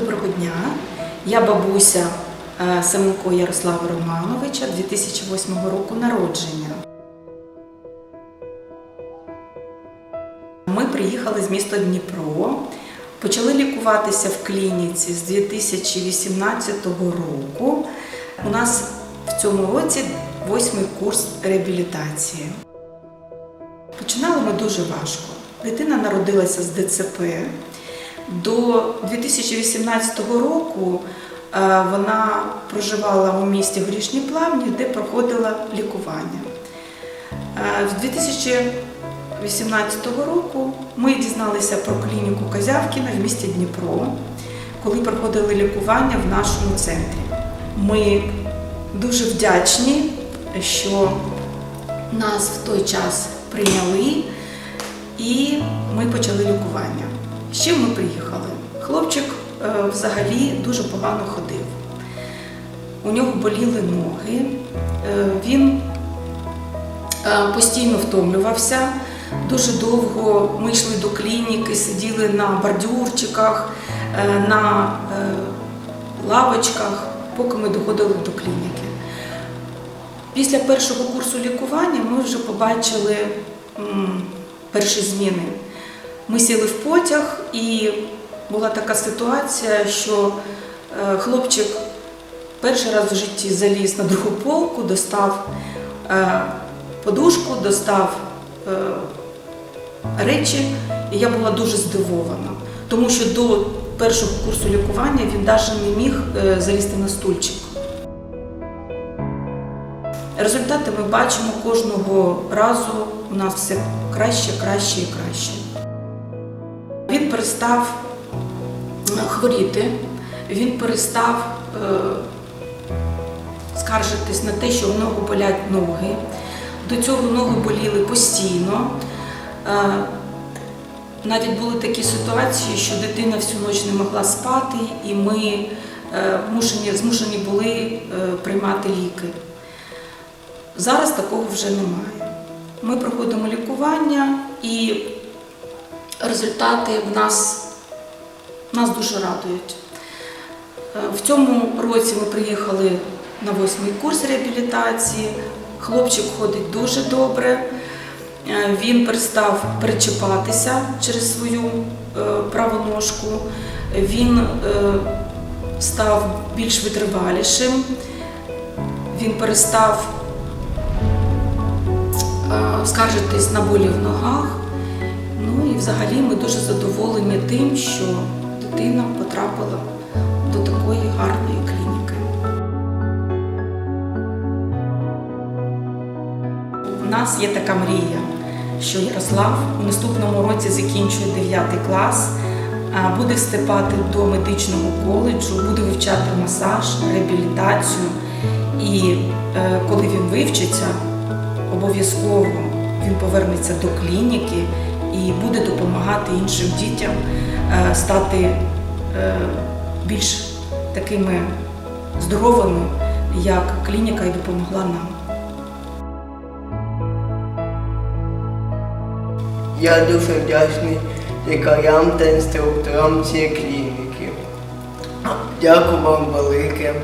Доброго дня. Я бабуся е, Семенко Ярослава Романовича 2008 року народження. Ми приїхали з міста Дніпро. Почали лікуватися в клініці з 2018 року. У нас в цьому році восьмий курс реабілітації. Починали ми дуже важко. Дитина народилася з ДЦП. До 2018 року е, вона проживала у місті Горішні Плавні, де проходила лікування. Е, З 2018 року ми дізналися про клініку Козявкіна в місті Дніпро, коли проходили лікування в нашому центрі. Ми дуже вдячні, що нас в той час прийняли і ми почали лікування. З чим ми приїхали? Хлопчик е, взагалі дуже погано ходив. У нього боліли ноги, е, він е, постійно втомлювався. Дуже довго ми йшли до клініки, сиділи на бордюрчиках, на лавочках, поки ми доходили до клініки. Після першого курсу лікування ми вже побачили перші зміни. Ми сіли в потяг, і була така ситуація, що е, хлопчик перший раз в житті заліз на другу полку, достав е, подушку, достав е, речі, і я була дуже здивована, тому що до першого курсу лікування він навіть не міг залізти на стульчик. Результати ми бачимо кожного разу. У нас все краще, краще і краще. Він перестав е, хворіти, він перестав е, скаржитись на те, що у нього болять ноги. До цього ноги боліли постійно. Е, навіть були такі ситуації, що дитина всю ніч не могла спати, і ми е, мушені, змушені були приймати ліки. Зараз такого вже немає. Ми проходимо лікування і результати в нас, нас дуже радують. Е, В цьому році ми приїхали на восьмий курс реабілітації. Хлопчик ходить дуже добре. Е, Він перестав перечіпатися через свою е, праву ножку. Він став більш витривалішим. Він перестав скаржитись на болі в ногах. Ну і взагалі ми дуже задоволені тим, що дитина потрапила до такої гарної клініки. У нас є така мрія, що Ярослав у наступному році закінчує 9 клас, буде вступати до медичного коледжу, буде вивчати масаж, реабілітацію. І е, коли він вивчиться, обов'язково він повернеться до клініки і буде допомагати іншим дітям е, стати е, більш такими здоровими, як клініка і допомогла нам. Я дуже вдячний лікарям та інструкторам цієї клініки. Дякую вам велике